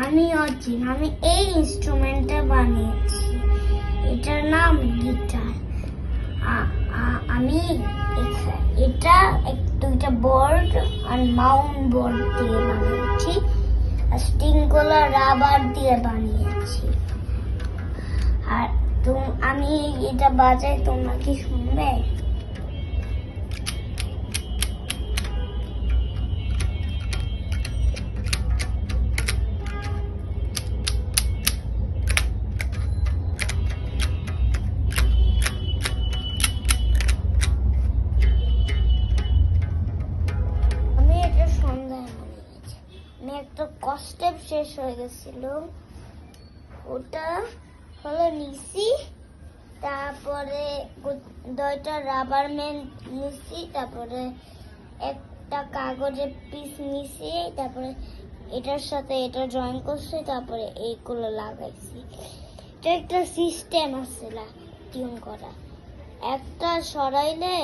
আমি অচিন আমি এই ইনস্ট্রুমেন্টটা বানিয়েছি। এটার নাম গিটার আমি এটা দুইটা বোর্ড আর মাউন্ট বোর্ড দিয়ে বানিয়েছি আর স্টিংগুলো রাবার দিয়ে বানিয়েছি। আর তুমি, আমি এটা বাজাই, তোমরা কি শুনবে? একটা কষ্টে শেষ হয়ে গেছিল। ওটা হলো নিছি তারপরে দুইটা রাবার ম্যান নিছি তারপরে একটা কাগজের পিস নিছি তারপরে এটার সাথে এটা জয়েন করছি, তারপরে এইগুলো লাগাইছি। এটা একটা সিস্টেম আছে টিউন করা। একটা সরাইলে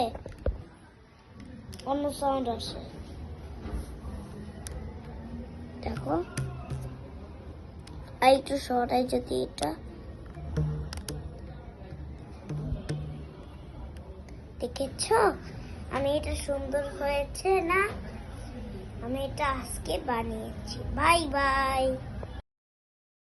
অন্য সাউন্ড আসে। দেখো। আর একটু সরাই যদি এটা। দেখেছ? আমি এটা সুন্দর হয়েছে না? আমি এটা আজকে বানিয়েছি। Bye bye.